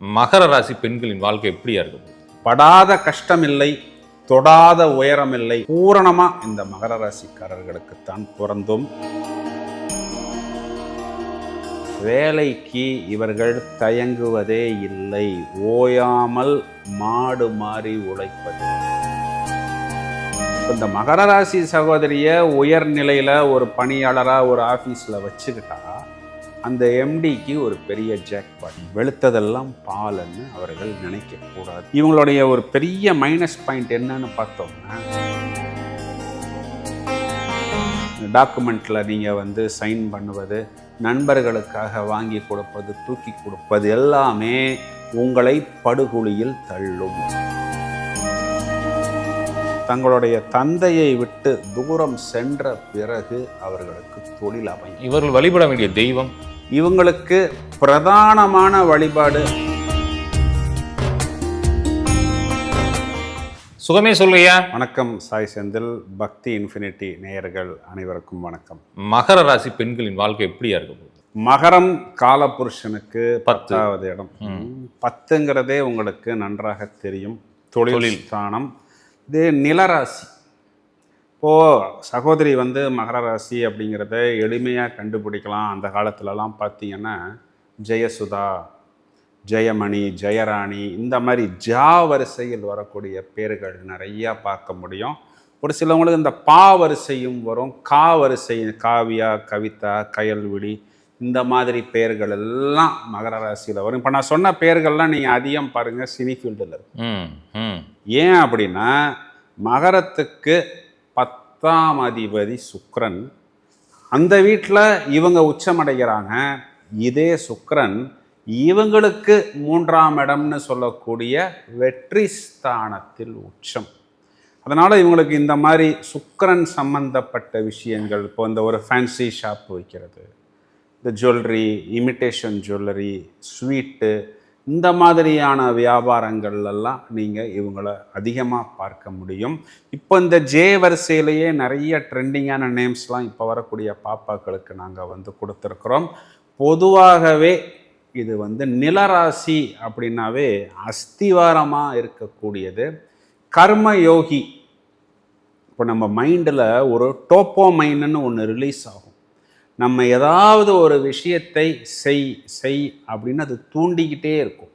மகர ராசி பெண்களின் வாழ்க்கை எப்படியா இருக்கும்? படாத கஷ்டமில்லை தொடாத உயரமில்லை பூரணமா இந்த மகர ராசிக்காரர்களுக்குத்தான் பிறந்தும் வேலைக்கு இவர்கள் தயங்குவதே இல்லை ஓயாமல் மாடு மாறி உழைப்பது. இந்த மகர ராசி சகோதரிய உயர்நிலையில ஒரு பணியாளரா ஒரு ஆபீஸ்ல வச்சுக்கிட்டா அந்த எம்டிக்கு ஒரு பெரிய ஜாக்பாட் வெளுத்ததெல்லாம் பாலன்னு அவர்கள் நினைக்கக்கூடாது. இவங்களுடைய ஒரு பெரிய மைனஸ் பாயிண்ட் என்னன்னு பார்த்தோம்னா டாக்குமெண்ட்டில் நீங்கள் வந்து சைன் பண்ணுவது நண்பர்களுக்காக வாங்கி கொடுப்பது தூக்கி கொடுப்பது எல்லாமே உங்களை படுகொலியில் தள்ளும். தங்களுடைய தந்தையை விட்டு தூரம் சென்ற பிறகு அவர்களுக்கு தொழில் அமையும். இவர்கள் வழிபட வேண்டிய தெய்வம். இவங்களுக்கு பிரதானமான வழிபாடு. சுகமே சொல்லையா வணக்கம் சாய் செந்தில். பக்தி இன்ஃபினிட்டி நேயர்கள் அனைவருக்கும் வணக்கம். மகர ராசி பெண்களின் வாழ்க்கை எப்படியா இருக்கும் மகரம் காலபுருஷனுக்கு பத்து. பத்தாவது இடம். பத்துங்கிறதே உங்களுக்கு நன்றாக தெரியும். தொழில் ஸ்தானம். இது நிலராசி. இப்போது சகோதரி வந்து மகர ராசி அப்படிங்கிறத எளிமையாக கண்டுபிடிக்கலாம். அந்த காலத்துலலாம் பார்த்தீங்கன்னா ஜெயசுதா ஜெயமணி ஜெயராணி இந்த மாதிரி ஜா வரிசையில் வரக்கூடிய பேர்கள் நிறையா பார்க்க முடியும். ஒரு சிலவங்களுக்கு இந்த பா வரிசையும் வரும். கா வரிசை காவியா கவிதா கயல்விழி இந்த மாதிரி பெயர்கள் எல்லாம் மகர ராசியில் வரும். இப்போ நான் சொன்ன பெயர்கள்லாம் நீங்கள் அதிகம் பாருங்கள் சினி ஃபீல்டில் இருக்கும் ஏன் அப்படின்னா மகரத்துக்கு பத்தாம் அதிபதி சுக்கிரன். அந்த வீட்டில் இவங்க உச்சமடைகிறாங்க. இதே சுக்கிரன் இவங்களுக்கு மூன்றாம் இடம்னு சொல்லக்கூடிய வெற்றி ஸ்தானத்தில் உச்சம். அதனால் இவங்களுக்கு இந்த மாதிரி சுக்கிரன் சம்பந்தப்பட்ட விஷயங்கள் இப்போ இந்த ஒரு ஃபேன்சி ஷாப் வைக்கிறது இந்த ஜுவல்லரி இமிட்டேஷன் ஜுவல்லரி ஸ்வீட்டு இந்த மாதிரியான வியாபாரங்கள்லாம் நீங்கள் இவங்கள அதிகமாக பார்க்க முடியும். இப்போ இந்த ஜே வரிசையிலேயே நிறைய ட்ரெண்டிங்கான நேம்ஸ்லாம் இப்போ வரக்கூடிய பாப்பாக்களுக்கு நாங்கள் வந்து கொடுத்துருக்குறோம். பொதுவாகவே இது வந்து நிலராசி அப்படின்னாவே அஸ்திவாரமாக இருக்கக்கூடியது. கர்ம யோகி இப்போ நம்ம மைண்டில் ஒரு டோப்போ மைண்டுன்னு ஒன்று ரிலீஸ் ஆகும். நம்ம ஏதாவது ஒரு விஷயத்தை செய் செய் அப்படின்னு அது தூண்டிக்கிட்டே இருக்கும்.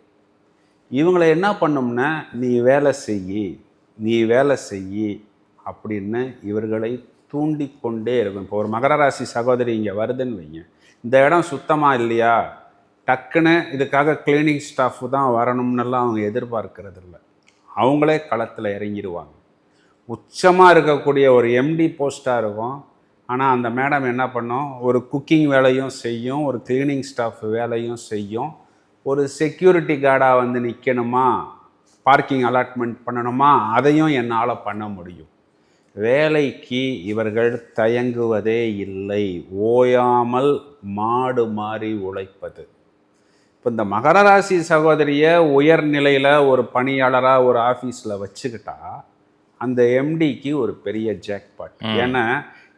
இவங்களை என்ன பண்ணும்னா நீ வேலை செய் நீ வேலை செய் அப்படின்னு இவர்களை தூண்டிக்கொண்டே இருக்கும். இப்போ ஒரு மகர ராசி சகோதரி இங்கே வருதுன்னு வைங்க. இந்த இடம் சுத்தமாக இல்லையா? டக்குன்னு இதுக்காக கிளீனிங் ஸ்டாஃப் தான் வரணும்னெல்லாம் அவங்க எதிர்பார்க்கறது இல்லை. அவங்களே களத்தில் இறங்கிடுவாங்க உச்சமாக இருக்கக்கூடிய ஒரு எம்டி போஸ்ட்டாக இருக்கும். ஆனால் அந்த மேடம் என்ன பண்ணும்? ஒரு குக்கிங் வேலையும் செய்யும் ஒரு கிளீனிங் ஸ்டாஃப் வேலையும் செய்யும். ஒரு செக்யூரிட்டி கார்டாக வந்து நிற்கணுமா பார்க்கிங் அலாட்மெண்ட் பண்ணணுமா? அதையும் என்னால் பண்ண முடியும். வேலைக்கு இவர்கள் தயங்குவதே இல்லை. ஓயாமல் மாடு மாறி உழைப்பது. இப்போ இந்த மகர ராசி சகோதரிய உயர்நிலையில் ஒரு பணியாளராக ஒரு ஆஃபீஸில் வச்சுக்கிட்டா அந்த எம்டிக்கு ஒரு பெரிய ஜாக்பாட் ஏன்னா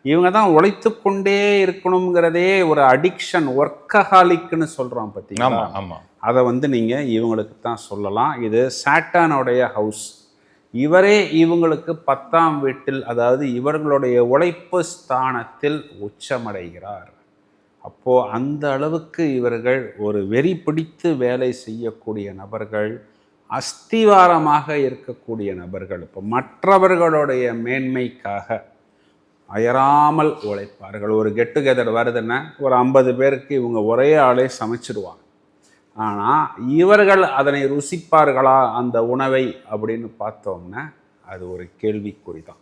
இவங்க தான் உழைத்து கொண்டே இருக்கணுங்கிறதே ஒரு அடிக்ஷன் ஒர்க்கஹாலிக்னு சொல்கிறோம் பார்த்தீங்களா ஆமா அதை வந்து நீங்கள் இவங்களுக்கு தான் சொல்லலாம். இது சாட்டானுடைய ஹவுஸ் இவரே இவங்களுக்கு பத்தாம் வீட்டில் அதாவது இவர்களுடைய உழைப்பு ஸ்தானத்தில் உச்சமடைகிறார். அப்போது அந்த அளவுக்கு இவர்கள் ஒரு வெறி பிடித்து வேலை செய்யக்கூடிய நபர்கள் அஸ்திவாரமாக இருக்கக்கூடிய நபர்கள். இப்போ மற்றவர்களுடைய மேன்மைக்காக அயராமல் உழைப்பார்கள். ஒரு கெட் டுகெதர் வருதுன்னா ஒரு ஐம்பது பேருக்கு இவங்க ஒரே ஆளே சமைச்சிடுவாங்க ஆனால் இவர்கள் அதனை ருசிப்பார்களா? அந்த உணவை அப்படின்னு பார்த்தோம்னா அது ஒரு கேள்விக்குறி தான்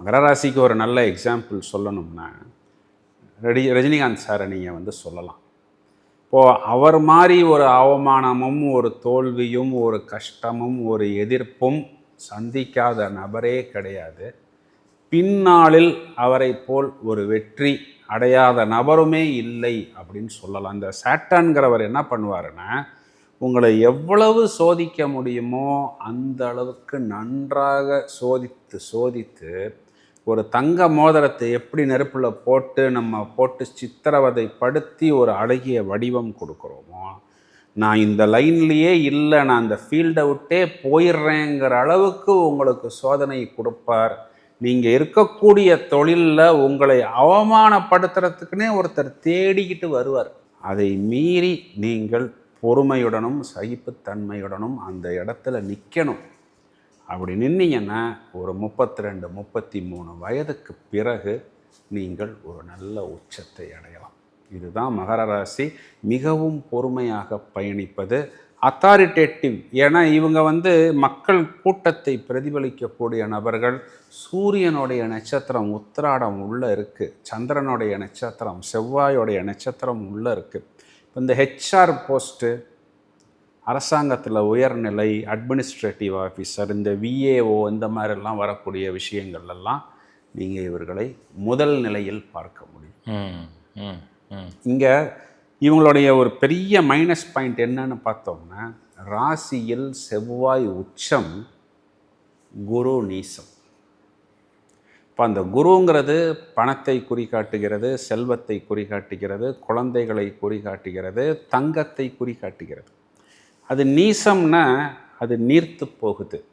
மகர ராசிக்கு ஒரு நல்ல எக்ஸாம்பிள் சொல்லணும்னா ரெடி ரஜினிகாந்த் சாரை நீங்கள் வந்து சொல்லலாம். இப்போது அவர் மாதிரி ஒரு அவமானமும் ஒரு தோல்வியும் ஒரு கஷ்டமும் ஒரு எதிர்ப்பும் சந்திக்காத நபரே கிடையாது. பின்னாளில் அவரை போல் ஒரு வெற்றி அடையாத நபருமே இல்லை அப்படின்னு சொல்லலாம். இந்த சாட்டான்கிறவர் என்ன பண்ணுவாருன்னா உங்களை எவ்வளவு சோதிக்க முடியுமோ அந்த அளவுக்கு நன்றாக சோதித்து சோதித்து ஒரு தங்க மோதிரத்தை எப்படி நெருப்பில் போட்டு நம்ம போட்டு சித்திரவதை படுத்தி ஒரு அழகிய வடிவம் கொடுக்குறோமோ நான் இந்த லைன்லேயே இல்லை நான் அந்த ஃபீல்டை விட்டே போயிடுறேங்கிற அளவுக்கு உங்களுக்கு சோதனை கொடுப்பார். நீங்கள் இருக்கக்கூடிய தொழிலில் உங்களை அவமானப்படுத்துறதுக்குன்னே ஒருத்தர் தேடிக்கிட்டு வருவார். அதை மீறி நீங்கள் பொறுமையுடனும் சகிப்புத்தன்மையுடனும் அந்த இடத்துல நிற்கணும் அப்படி நின்னீங்கன்னா ஒரு முப்பத்தி ரெண்டு முப்பத்தி மூணு வயதுக்கு பிறகு நீங்கள் ஒரு நல்ல உச்சத்தை அடையலாம். இதுதான் மகர ராசி. மிகவும் பொறுமையாக பயணிப்பது அத்தாரிட்டேட்டிவ் ஏன்னா இவங்க வந்து மக்கள் கூட்டத்தை பிரதிபலிக்கக்கூடிய நபர்கள். சூரியனுடைய நட்சத்திரம் உத்திராடம் உள்ளே இருக்குது சந்திரனுடைய நட்சத்திரம் செவ்வாயோடைய நட்சத்திரம் உள்ளே இருக்குது இப்போ இந்த ஹெச்ஆர் போஸ்ட்டு அரசாங்கத்தில் உயர்நிலை அட்மினிஸ்ட்ரேட்டிவ் ஆஃபீஸர் இந்த விஏஓ இந்த மாதிரிலாம் வரக்கூடிய விஷயங்கள்லாம் நீங்கள் இவர்களை முதல் நிலையில் பார்க்க முடியும். இங்கே இவங்களுடைய ஒரு பெரிய மைனஸ் பாயிண்ட் என்னன்னு பார்த்தோம்னா ராசியில் செவ்வாய் உச்சம் குரு நீசம். இப்போ அந்த குருங்கிறது பணத்தை குறிகாட்டுகிறது செல்வத்தை குறிகாட்டுகிறது குழந்தைகளை குறிகாட்டுகிறது தங்கத்தை குறிகாட்டுகிறது. அது நீசம்னா அது நீர்த்து போகுது.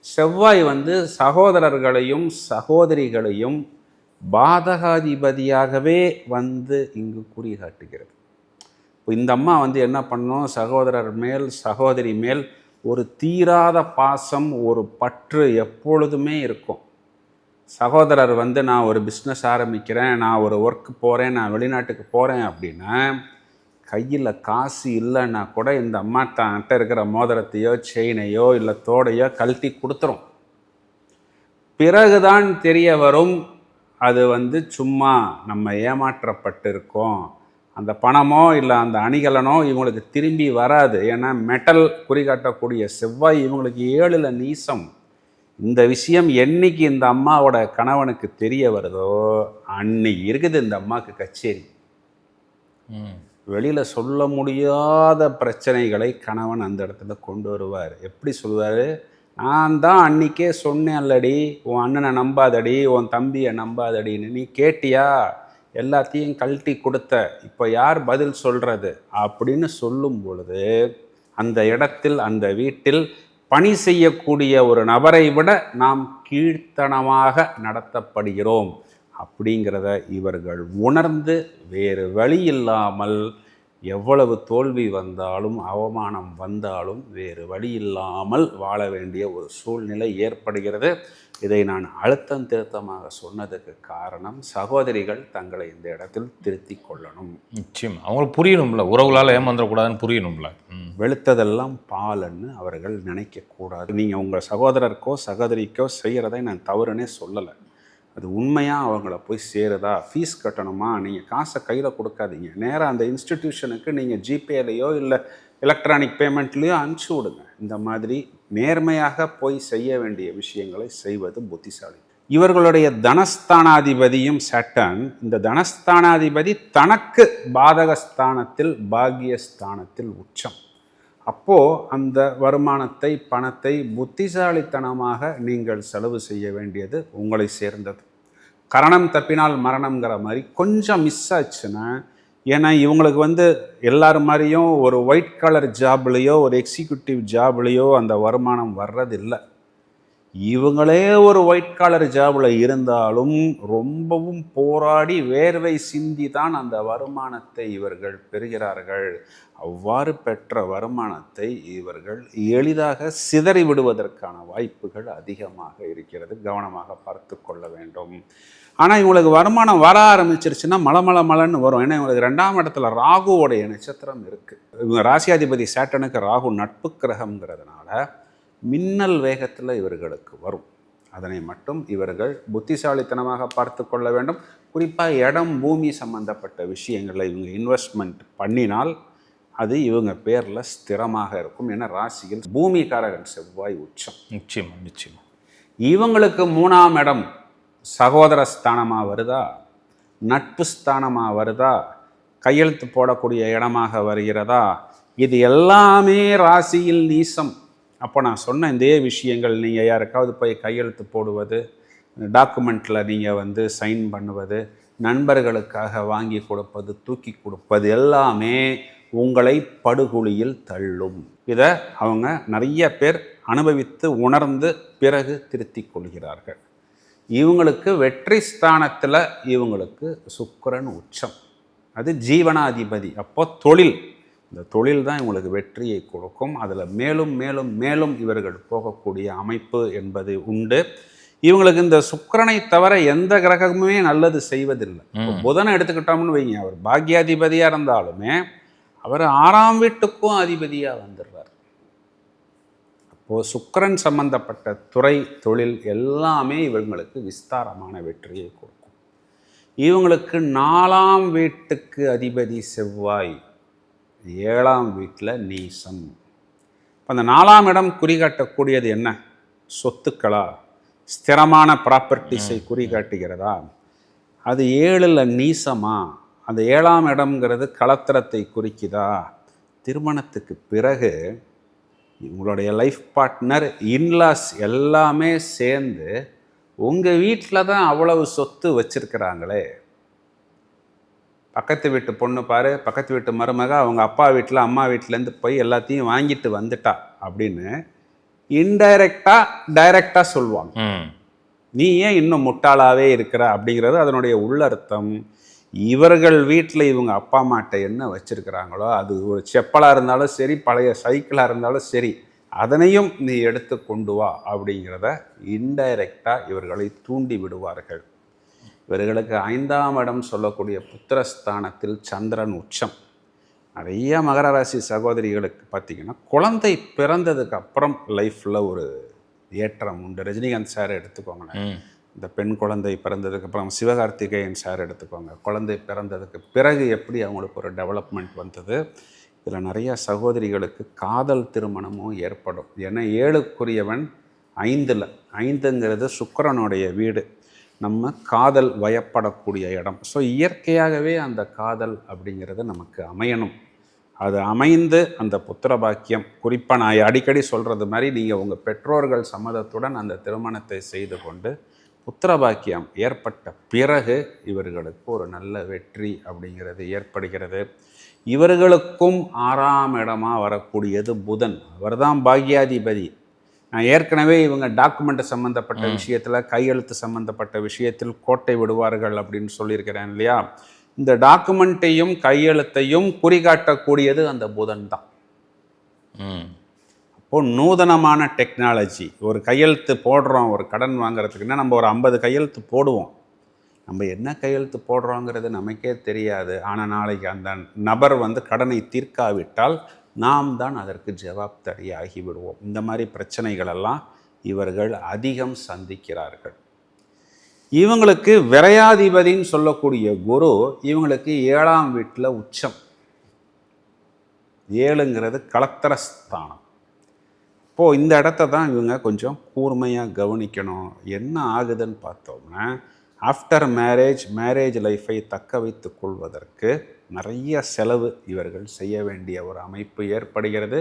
செவ்வாய் வந்து சகோதரர்களையும் சகோதரிகளையும் பாதகாதிபதியாகவே வந்து இங்கு குறிகாட்டுகிறது. இப்போ இந்த அம்மா வந்து என்ன பண்ணோம் சகோதரர் மேல் சகோதரி மேல் ஒரு தீராத பாசம் ஒரு பற்று எப்பொழுதுமே இருக்கும். சகோதரர் வந்து நான் ஒரு பிஸ்னஸ் ஆரம்பிக்கிறேன் நான் ஒரு ஒர்க்கு போகிறேன் நான் வெளிநாட்டுக்கு போகிறேன் அப்படின்னா கையில் காசு இல்லைன்னா கூட இந்த அம்மா தன்கிட்ட இருக்கிற மோதிரத்தையோ செயினையோ இல்லை தோடையோ கழட்டி கொடுத்துரும். பிறகுதான் தெரிய வரும் அது வந்து சும்மா நம்ம ஏமாற்றப்பட்டிருக்கோம். அந்த பணமோ இல்லை அந்த அணிகலனோ இவங்களுக்கு திரும்பி வராது. ஏன்னா மெட்டல் குறிகாட்டக்கூடிய செவ்வாய் இவங்களுக்கு ஏழில் நீசம். இந்த விஷயம் என்னைக்கு இந்த அம்மாவோட கணவனுக்கு தெரிய வருதோ அன்னைக்கு இருக்குது இந்த அம்மாவுக்கு கச்சேரி. வெளியில் சொல்ல முடியாத பிரச்சனைகளை கணவன் அந்த இடத்துல கொண்டு வருவார். எப்படி சொல்லுவார் நான் தான் அன்னைக்கே சொன்னேன் அல்லடி உன் அண்ணனை நம்பாதடி உன் தம்பியை நம்பாதடின்னு. நீ கேட்டியா? எல்லாத்தையும் கழட்டி கொடுத்த இப்போ யார் பதில் சொல்கிறது அப்படின்னு சொல்லும் பொழுது அந்த இடத்தில் அந்த வீட்டில் பணி செய்யக்கூடிய ஒரு நபரை விட நாம் கீழ்த்தனமாக நடத்தப்படுகிறோம் அப்படிங்கிறத இவர்கள் உணர்ந்து வேறு வழி இல்லாமல் எவ்வளவு தோல்வி வந்தாலும் அவமானம் வந்தாலும் வேறு வழி இல்லாமல் வாழ வேண்டிய ஒரு சூழ்நிலை ஏற்படுகிறது. இதை நான் அழுத்தம் திருத்தமாக சொன்னதுக்கு காரணம் சகோதரிகள் தங்களை இந்த இடத்தில் திருத்திக் கொள்ளணும். நிச்சயம். அவங்களுக்கு புரியணும்ல உறவுகளால் ஏமாந்துடக்கூடாதுன்னு புரியணும்ல. வெளுத்ததெல்லாம் பாலன்னு அவர்கள் நினைக்கக்கூடாது. நீங்கள் உங்கள் சகோதரருக்கோ சகோதரிக்கோ செய்கிறதை நான் தவறுனே சொல்லலை. அது உண்மையாக அவங்கள போய் சேருதா? ஃபீஸ் கட்டணுமா? நீங்கள் காசை கையில் கொடுக்காதீங்க. நேராக அந்த இன்ஸ்டிடியூஷனுக்கு நீங்கள் ஜிபேலையோ இல்லை எலக்ட்ரானிக் பேமெண்ட்லேயோ அனுப்பிச்சி விடுங்க. இந்த மாதிரி நேர்மையாக போய் செய்ய வேண்டிய விஷயங்களை செய்வது புத்திசாலி. இவர்களுடைய தனஸ்தானாதிபதியும் சட்டன். இந்த தனஸ்தானாதிபதி தனக்கு பாதகஸ்தானத்தில் பாக்கியஸ்தானத்தில் உச்சம். அப்போது அந்த வருமானத்தை பணத்தை புத்திசாலித்தனமாக நீங்கள் செலவு செய்ய வேண்டியது உங்களை சேர்ந்தது. கரணம் தப்பினால் மரணம்ங்கிற மாதிரி கொஞ்சம் மிஸ் ஆச்சுன்னா ஏன்னா இவங்களுக்கு வந்து எல்லார் மாதிரியும் ஒரு ஒயிட் கலர் ஜாப்லேயோ ஒரு எக்ஸிக்யூட்டிவ் ஜாப்லேயோ அந்த வருமானம் வர்றதில்லை. இவங்களே ஒரு ஒயிட் காலர் ஜாபில் இருந்தாலும் ரொம்பவும் போராடி வேர்வை சிந்தி தான் அந்த வருமானத்தை இவர்கள் பெறுகிறார்கள். அவ்வாறு பெற்ற வருமானத்தை இவர்கள் எளிதாக சிதறி விடுவதற்கான வாய்ப்புகள் அதிகமாக இருக்கிறது. கவனமாக பார்த்து கொள்ள வேண்டும். ஆனால் இவங்களுக்கு வருமானம் வர ஆரம்பிச்சிருச்சுன்னா மலை மலை மலைன்னு வரும். ஏன்னா இவங்களுக்கு ரெண்டாம் இடத்துல ராகுவோடைய நட்சத்திரம் இருக்குது இவங்க ராசியாதிபதி சேட்டனுக்கு ராகு நட்பு கிரகம்ங்கிறதுனால மின்னல் வேகத்தில் இவர்களுக்கு வரும். அதனை மட்டும் இவர்கள் புத்திசாலித்தனமாக பார்த்து கொள்ள வேண்டும். குறிப்பாக இடம் பூமி சம்பந்தப்பட்ட விஷயங்களில் இவங்க இன்வெஸ்ட்மெண்ட் பண்ணினால் அது இவங்க பேரில் ஸ்திரமாக இருக்கும். ஏன்னா ராசியில் பூமிகாரகன் செவ்வாய் உச்சம். நிச்சயமா நிச்சயமா. இவங்களுக்கு மூணாம் இடம் சகோதர ஸ்தானமாக வருதா? நட்பு ஸ்தானமாக வருதா? கையெழுத்து போடக்கூடிய இடமாக வருகிறதா? இது எல்லாமே ராசியில் நீசம். அப்போ நான் சொன்ன இதே விஷயங்கள் நீங்கள் யாருக்காவது போய் கையெழுத்து போடுவது டாக்குமெண்ட்டில் நீங்கள் வந்து சைன் பண்ணுவது நண்பர்களுக்காக வாங்கி கொடுப்பது தூக்கி கொடுப்பது எல்லாமே உங்களை படுகொலியில் தள்ளும். இதை அவங்க நிறைய பேர் அனுபவித்து உணர்ந்து பிறகு திருத்திக் கொள்கிறார்கள். இவங்களுக்கு வெற்றி ஸ்தானத்தில் இவங்களுக்கு சுக்கரன் உச்சம். அது ஜீவனாதிபதி அப்போ தொழில். இந்த தொழில் தான் இவங்களுக்கு வெற்றியை கொடுக்கும். அதில் மேலும் மேலும் மேலும் இவர்கள் போகக்கூடிய அமைப்பு என்பது உண்டு. இவங்களுக்கு இந்த சுக்கிரனை தவிர எந்த கிரகமுமே நல்லது செய்வதில்லை. புதனை எடுத்துக்கிட்டோம்னு வைங்க அவர் பாக்யாதிபதியாக இருந்தாலுமே அவர் ஆறாம் வீட்டுக்கும் அதிபதியாக வந்துடுறார். அப்போது சுக்கிரன் சம்பந்தப்பட்ட துறை தொழில் எல்லாமே இவங்களுக்கு விஸ்தாரமான வெற்றியை கொடுக்கும். இவங்களுக்கு நாலாம் வீட்டுக்கு அதிபதி செவ்வாய். ஏழாம் வீட்டில் நீசம். இப்போ அந்த நாலாம் இடம் குறிகாட்டக்கூடியது என்ன? சொத்துக்களா? ஸ்திரமான ப்ராப்பர்ட்டிஸை குறிகாட்டுகிறதா? அது ஏழில் நீசமா? அந்த ஏழாம் இடம்ங்கிறது களத்திரத்தை குறிக்குதா? திருமணத்துக்கு பிறகு உங்களுடைய லைஃப் பார்ட்னர் இன்லாஸ் எல்லாமே சேர்ந்து உங்கள் வீட்டில் தான் அவ்வளவு சொத்து வச்சிருக்கிறாங்களே. பக்கத்து வீட்டு பொண்ணு பாரு பக்கத்து வீட்டு மருமக அவங்க அப்பா வீட்டில் அம்மா வீட்டிலேருந்து போய் எல்லாத்தையும் வாங்கிட்டு வந்துட்டா அப்படின்னு இன்டைரக்டாக டைரக்டாக சொல்லுவாங்க. நீ ஏன் இன்னும் முட்டாளாவே இருக்கிற? அப்படிங்கிறது அதனுடைய உள்ளர்த்தம். இவர்கள் வீட்டில் இவங்க அப்பா அம்மாட்ட என்ன வச்சிருக்கிறாங்களோ அது ஒரு செப்பலாக இருந்தாலும் சரி பழைய சைக்கிளாக இருந்தாலும் சரி அதனையும் நீ எடுத்து கொண்டு வா அப்படிங்கிறத இன்டைரக்டாக இவர்களை தூண்டி விடுவார்கள். இவர்களுக்கு ஐந்தாம் இடம் சொல்லக்கூடிய புத்திரஸ்தானத்தில் சந்திரன் உச்சம். நிறைய மகர ராசி சகோதரிகளுக்கு பார்த்தீங்கன்னா குழந்தை பிறந்ததுக்கு அப்புறம் லைஃப்பில் ஒரு ஏற்றம் உண்டு. ரஜினிகாந்த் சார் எடுத்துக்கோங்களேன். இந்த பெண் குழந்தை பிறந்ததுக்கு அப்புறம் சிவகார்த்திகேயன் சார் எடுத்துக்கோங்க. குழந்தை பிறந்ததுக்கு பிறகு எப்படி அவங்களுக்கு ஒரு டெவலப்மெண்ட் வந்தது? இதில் நிறைய சகோதரிகளுக்கு காதல் திருமணமும் ஏற்படும். ஏன்னா ஏழுக்குரியவன் ஐந்தில். ஐந்துங்கிறது சுக்கிரனுடைய வீடு. நம்ம காதல் வயப்படக்கூடிய இடம். ஸோ இயற்கையாகவே அந்த காதல் அப்படிங்கிறது நமக்கு அமையணும். அது அமைந்து அந்த புத்திர பாக்கியம் குறிப்பாக நான் அடிக்கடி சொல்கிறது மாதிரி நீங்கள் உங்கள் பெற்றோர்கள் சம்மதத்துடன் அந்த திருமணத்தை செய்து கொண்டு புத்திர பாக்கியம் ஏற்பட்ட பிறகு இவர்களுக்கு ஒரு நல்ல வெற்றி அப்படிங்கிறது ஏற்படுகிறது. இவர்களுக்கும் ஆறாம் இடமாக வரக்கூடியது புதன். அவர்தான் பாக்யாதிபதி. ஏற்கனவே இவங்க டாக்குமெண்ட் சம்மந்தப்பட்ட விஷயத்தில் கையெழுத்து சம்மந்தப்பட்ட விஷயத்தில் கோட்டை விடுவார்கள் அப்படின்னு சொல்லியிருக்கிறேன் இல்லையா? இந்த டாக்குமெண்ட்டையும் கையெழுத்தையும் குறிகாட்டக்கூடியது அந்த புதன் தான். இப்போ நூதனமான டெக்னாலஜி ஒரு கையெழுத்து போடுறோம் ஒரு கடன் வாங்குறதுக்குன்னா நம்ம ஒரு ஐம்பது கையெழுத்து போடுவோம். நம்ம என்ன கையெழுத்து போடுறோங்கிறது நமக்கே தெரியாது. ஆனால் நாளைக்கு அந்த நபர் வந்து கடனை தீர்க்காவிட்டால் நாம் தான் அதற்கு ஜவாப்தாரி ஆகிவிடுவோம் இந்த மாதிரி பிரச்சனைகளெல்லாம் இவர்கள் அதிகம் சந்திக்கிறார்கள். இவங்களுக்கு விரையாதிபதின்னு சொல்லக்கூடிய குரு இவங்களுக்கு ஏழாம் வீட்டில் உச்சம். ஏழுங்கிறது கலத்தரஸ்தானம். இப்போது இந்த இடத்த தான் இவங்க கொஞ்சம் கூர்மையாக கவனிக்கணும். என்ன ஆகுதுன்னு பார்த்தோம்னா ஆஃப்டர் மேரேஜ் மேரேஜ் லைஃப்பை தக்க வைத்து கொள்வதற்கு நிறைய செலவு இவர்கள் செய்ய வேண்டிய ஒரு அமைப்பு ஏற்படுகிறது.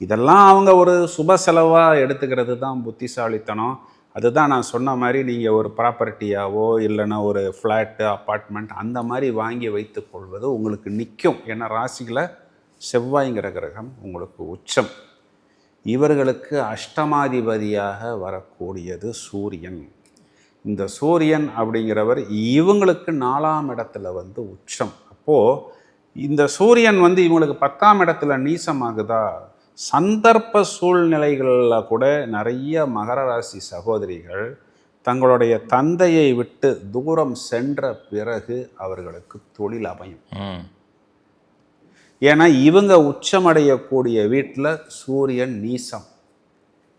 இதெல்லாம் அவங்க ஒரு சுப செலவாக எடுத்துக்கிறது தான் புத்திசாலித்தனம். அதுதான் நான் சொன்ன மாதிரி நீங்கள் ஒரு ப்ராப்பர்ட்டியாவோ இல்லைன்னா ஒரு ஃப்ளாட்டு அப்பார்ட்மெண்ட் அந்த மாதிரி வாங்கி வைத்துக்கொள்வது உங்களுக்கு நிற்கும் ஏன்னா ராசியில் செவ்வாய்ங்கிற கிரகம் உங்களுக்கு உச்சம். இவர்களுக்கு அஷ்டமாதிபதியாக வரக்கூடியது சூரியன். இந்த சூரியன் அப்படிங்கிறவர் இவங்களுக்கு நாலாம் இடத்துல வந்து உச்சம். அப்போது இந்த சூரியன் வந்து இவங்களுக்கு பத்தாம் இடத்துல நீசமாகுதா? சந்தர்ப்ப சூழ்நிலைகளில் கூட நிறைய மகர ராசி சகோதரிகள் தங்களுடைய தந்தையை விட்டு தூரம் சென்ற பிறகு அவர்களுக்கு தொழில் அமையும். ஏன்னா இவங்க உச்சமடையக்கூடிய வீட்டில் சூரியன் நீசம்.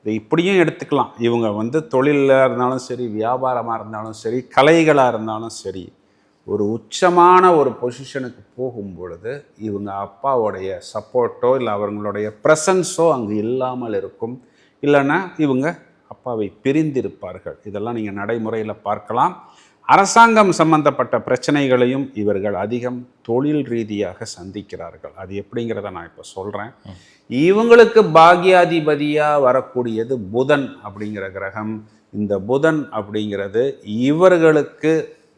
இதை இப்படியும் எடுத்துக்கலாம். இவங்க வந்து தொழிலில் இருந்தாலும் சரி வியாபாரமாக இருந்தாலும் சரி கலைகளாக இருந்தாலும் சரி ஒரு உச்சமான ஒரு பொசிஷனுக்கு போகும் பொழுது இவங்க அப்பாவுடைய சப்போர்ட்டோ இல்லை அவங்களுடைய ப்ரெசன்ஸோ அங்கே இல்லாமல் இருக்கும். இல்லைன்னா இவங்க அப்பாவை பிரிந்திருப்பார்கள். இதெல்லாம் நீங்கள் நடைமுறையில் பார்க்கலாம். அரசாங்கம் சம்பந்தப்பட்ட பிரச்சனைகளையும் இவர்கள் அதிகம் தொழில் ரீதியாக சந்திக்கிறார்கள். அது எப்படிங்கிறத நான் இப்போ சொல்கிறேன் இவங்களுக்கு பாக்யாதிபதியாக வரக்கூடியது புதன் அப்படிங்கிற கிரகம். இந்த புதன் அப்படிங்கிறது இவர்களுக்கு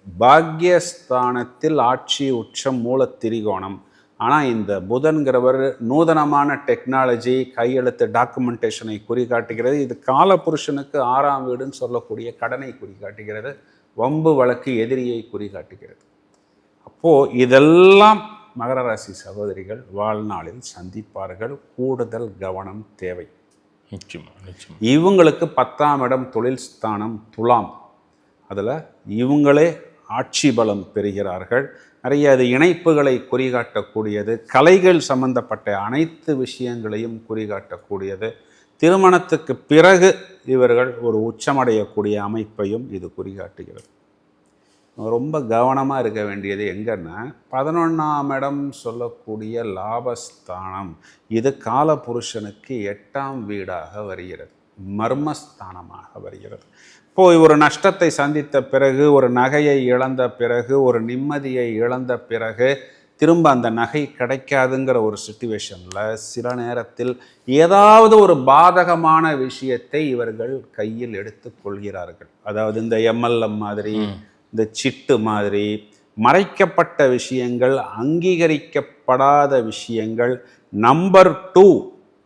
பாக்யஸ்தானத்தில் ஆட்சி உச்சம் மூல திரிகோணம் ஆனால் இந்த புதன்கிறவர் நூதனமான டெக்னாலஜி கையெழுத்து டாக்குமெண்டேஷனை குறிகாட்டுகிறது. இது காலபுருஷனுக்கு ஆறாம் வீடுன்னு சொல்லக்கூடிய கடனை குறிகாட்டுகிறது. வம்பு வழக்கு எதிரியை குறிகாட்டுகிறது. அப்போது இதெல்லாம் மகர ராசி சகோதரிகள் வாழ்நாளில் சந்திப்பார்கள். கூடுதல் கவனம் தேவை. நிச்சயமா இவங்களுக்கு பத்தாம் இடம் தொழில் ஸ்தானம் துலாம். அதில் இவங்களே ஆட்சி பலம் பெறுகிறார்கள். நிறைய அது இணைப்புகளை குறிகாட்டக்கூடியது. கலைகள் சம்பந்தப்பட்ட அனைத்து விஷயங்களையும் குறிகாட்டக்கூடியது. திருமணத்துக்கு பிறகு இவர்கள் ஒரு உச்சமடையக்கூடிய அமைப்பையும் இது குறிகாட்டுகிறது. ரொம்ப கவனமாக இருக்க வேண்டியது எங்கன்னா பதினொன்றாம் இடம் சொல்லக்கூடிய லாபஸ்தானம் இது காலபுருஷனுக்கு எட்டாம் வீடாக வருகிறது. மர்மஸ்தானமாக வருகிறது. இப்போ ஒரு நஷ்டத்தை சந்தித்த பிறகு ஒரு நகையை இழந்த பிறகு ஒரு நிம்மதியை இழந்த பிறகு திரும்ப அந்த நகை கிடைக்காதுங்கிற ஒரு சுச்சுவேஷனில் சில நேரத்தில் ஏதாவது ஒரு பாதகமான விஷயத்தை இவர்கள் கையில் எடுத்துக் கொள்கிறார்கள். அதாவது இந்த எம்எல்எம் மாதிரி இந்த சிட்டு மாதிரி மறைக்கப்பட்ட விஷயங்கள் அங்கீகரிக்கப்படாத விஷயங்கள் நம்பர் டூ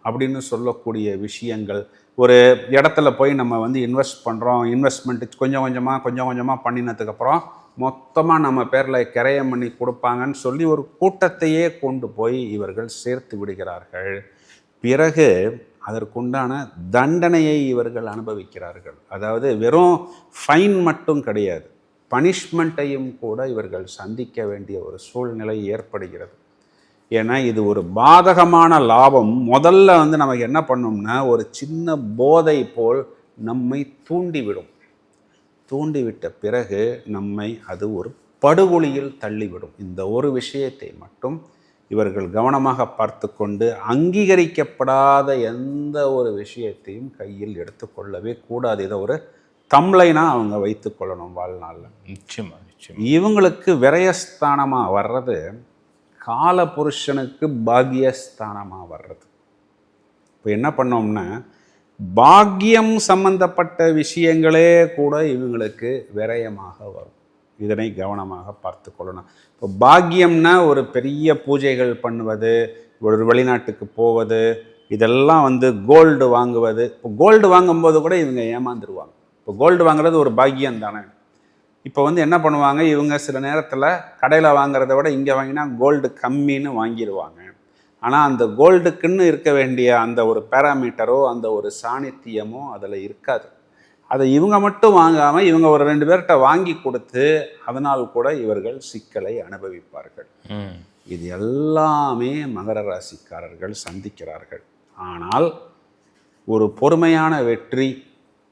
அப்படின்னு சொல்லக்கூடிய விஷயங்கள். ஒரு இடத்துல போய் நம்ம வந்து இன்வெஸ்ட் பண்ணுறோம் இன்வெஸ்ட்மெண்ட் கொஞ்சம் கொஞ்சமாக கொஞ்சம் கொஞ்சமாக பண்ணினதுக்கப்புறம் மொத்தமாக நம்ம பேரில் கிரயம் பண்ணி கொடுப்பாங்கன்னு சொல்லி ஒரு கூட்டத்தையே கொண்டு போய் இவர்கள் சேர்த்து விடுகிறார்கள். பிறகு அதற்குண்டான தண்டனையை இவர்கள் அனுபவிக்கிறார்கள். அதாவது வெறும் ஃபைன் மட்டும் கிடையாது. பனிஷ்மெண்ட்டையும் கூட இவர்கள் சந்திக்க வேண்டிய ஒரு சூழ்நிலை ஏற்படுகிறது. ஏன்னா இது ஒரு பாதகமான லாபம். முதல்ல வந்து நமக்கு என்ன பண்ணோம்னா ஒரு சின்ன போதை போல் நம்மை தூண்டிவிடும். தூண்டிவிட்ட பிறகு நம்மை அது ஒரு படுகொலியில் தள்ளிவிடும். இந்த ஒரு விஷயத்தை மட்டும் இவர்கள் கவனமாக பார்த்து கொண்டு அங்கீகரிக்கப்படாத எந்த ஒரு விஷயத்தையும் கையில் எடுத்துக்கொள்ளவே கூடாது. இதை ஒரு தம்ளைனாக அவங்க வைத்து கொள்ளணும் வாழ்நாளில். நிச்சயமா நிச்சயமா. இவங்களுக்கு விரயஸ்தானமாக வர்றது காலபுருஷனுக்கு பாக்கியஸ்தானமாக வர்றது. இப்போ என்ன பண்ணோம்னா பாக்கியம் சம்பந்தப்பட்ட விஷயங்களே கூட இவங்களுக்கு விரயமாக வரும். இதனை கவனமாக பார்த்து கொள்ளணும். இப்போ பாக்கியம்னா ஒரு பெரிய பூஜைகள் பண்ணுவது ஒரு வெளிநாட்டுக்கு போவது இதெல்லாம் வந்து கோல்டு வாங்குவது. இப்போ கோல்டு வாங்கும்போது கூட இவங்க ஏமாந்துருவாங்க. இப்போ கோல்டு வாங்குறது ஒரு பாக்கியம் தானே இப்போ வந்து என்ன பண்ணுவாங்க? இவங்க சில நேரத்தில் கடையில் வாங்குறத விட இங்கே வாங்கினா கோல்டு கம்மின்னு வாங்கிடுவாங்க ஆனால் அந்த கோல்டுக்குன்னு இருக்க வேண்டிய அந்த ஒரு பேராமீட்டரோ அந்த ஒரு சாணித்தியமோ அதில் இருக்காது. அதை இவங்க மட்டும் வாங்காமல் இவங்க ஒரு ரெண்டு பேர்கிட்ட வாங்கி கொடுத்து அதனால் கூட இவர்கள் சிக்கலை அனுபவிப்பார்கள். இது எல்லாமே மகர ராசிக்காரர்கள் சந்திக்கிறார்கள். ஆனால் ஒரு பொறுமையான வெற்றி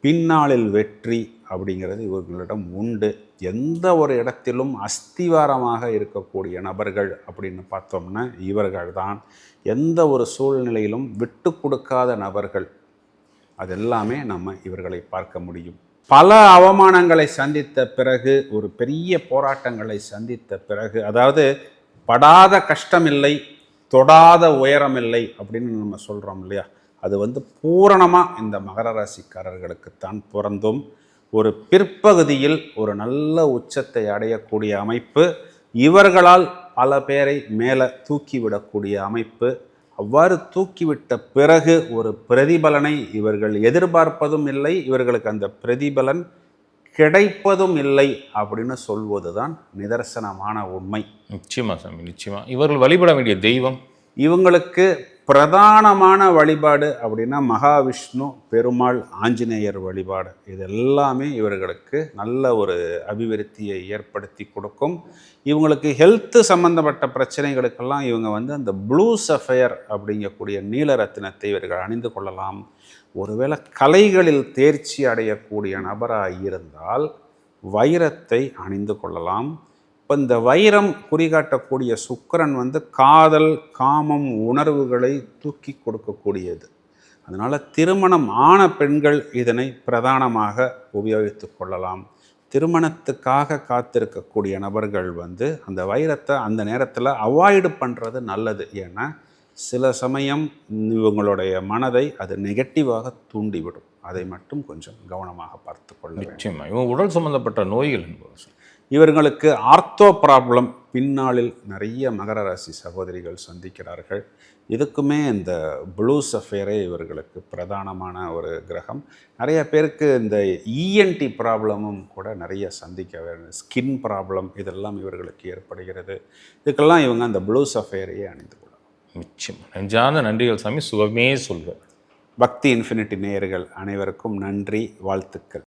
பின்னாளில் வெற்றி அப்படிங்கிறது இவர்களிடம் உண்டு. எந்த ஒரு இடத்திலும் அஸ்திவாரமாக இருக்கக்கூடிய நபர்கள் அப்படின்னு பார்த்தோம்னா இவர்கள் தான் எந்த ஒரு சூழ்நிலையிலும் விட்டு கொடுக்காத நபர்கள். அதெல்லாமே நம்ம இவர்களை பார்க்க முடியும். பல அவமானங்களை சந்தித்த பிறகு ஒரு பெரிய போராட்டங்களை சந்தித்த பிறகு அதாவது படாத கஷ்டமில்லை தொடாத உயரம் இல்லை அப்படின்னு நம்ம சொல்கிறோம் இல்லையா? அது வந்து பூரணமாக இந்த மகர ராசிக்காரர்களுக்குத்தான் பிறந்தும் ஒரு பிற்பகுதியில் ஒரு நல்ல உச்சத்தை அடையக்கூடிய அமைப்பு இவர்களால் பல பேரை மேலே தூக்கிவிடக்கூடிய அமைப்பு அவ்வாறு தூக்கிவிட்ட பிறகு ஒரு பிரதிபலனை இவர்கள் எதிர்பார்ப்பதும் இல்லை இவர்களுக்கு அந்த பிரதிபலன் கிடைப்பதும் இல்லை அப்படின்னு சொல்வது தான் நிதர்சனமான உண்மை. நிச்சயமா சாமி நிச்சயமா. இவர்கள் வழிபட வேண்டிய தெய்வம்? இவங்களுக்கு பிரதானமான வழிபாடு அப்படின்னா மகாவிஷ்ணு பெருமாள் ஆஞ்சநேயர் வழிபாடு. இது எல்லாமே இவர்களுக்கு நல்ல ஒரு அபிவிருத்தியை ஏற்படுத்தி கொடுக்கும். இவங்களுக்கு ஹெல்த்து சம்பந்தப்பட்ட பிரச்சனைகளுக்கெல்லாம் இவங்க வந்து அந்த ப்ளூ சஃபயர் அப்படிங்கக்கூடிய நீல ரத்தினத்தை இவர்கள் அணிந்து கொள்ளலாம். ஒருவேளை கலைகளில் தேர்ச்சி அடையக்கூடிய நபராக இருந்தால் வைரத்தை அணிந்து கொள்ளலாம். இப்போ இந்த வைரம் குறிகாட்டக்கூடிய சுக்கிரன் வந்து காதல் காமம் உணர்வுகளை தூக்கி கொடுக்கக்கூடியது. அதனால் திருமணம் ஆன பெண்கள் இதனை பிரதானமாக உபயோகித்து கொள்ளலாம். திருமணத்துக்காக காத்திருக்கக்கூடிய நபர்கள் வந்து அந்த வைரத்தை அந்த நேரத்தில் அவாய்டு பண்ணுறது நல்லது. ஏன்னா சில சமயம் இவங்களுடைய மனதை அது நெகட்டிவாக தூண்டிவிடும். அதை மட்டும் கொஞ்சம் கவனமாக பார்த்து கொள்ள நிச்சயமாக இவங்க உடல் சம்பந்தப்பட்ட நோய்கள் என்பது இவர்களுக்கு ஆர்த்தோ ப்ராப்ளம் பின்னாளில் நிறைய மகர ராசி சகோதரிகள் சந்திக்கிறார்கள். இதுக்குமே இந்த ப்ளூ சஃபேரே இவர்களுக்கு பிரதானமான ஒரு கிரகம். நிறைய பேருக்கு இந்த இஎன்டி ப்ராப்ளமும் கூட நிறைய சந்திக்க ஸ்கின் ப்ராப்ளம் இதெல்லாம் இவர்களுக்கு ஏற்படுகிறது. இதுக்கெல்லாம் இவங்க அந்த ப்ளூ சஃபேரையே அணிந்து கொள்ளலாம் நிச்சயம். நெஞ்சார்ந்த நன்றிகள் சாமி. சுகமே சொல்க. பக்தி இன்ஃபினிட்டி நேயர்கள் அனைவருக்கும் நன்றி வாழ்த்துக்கள்.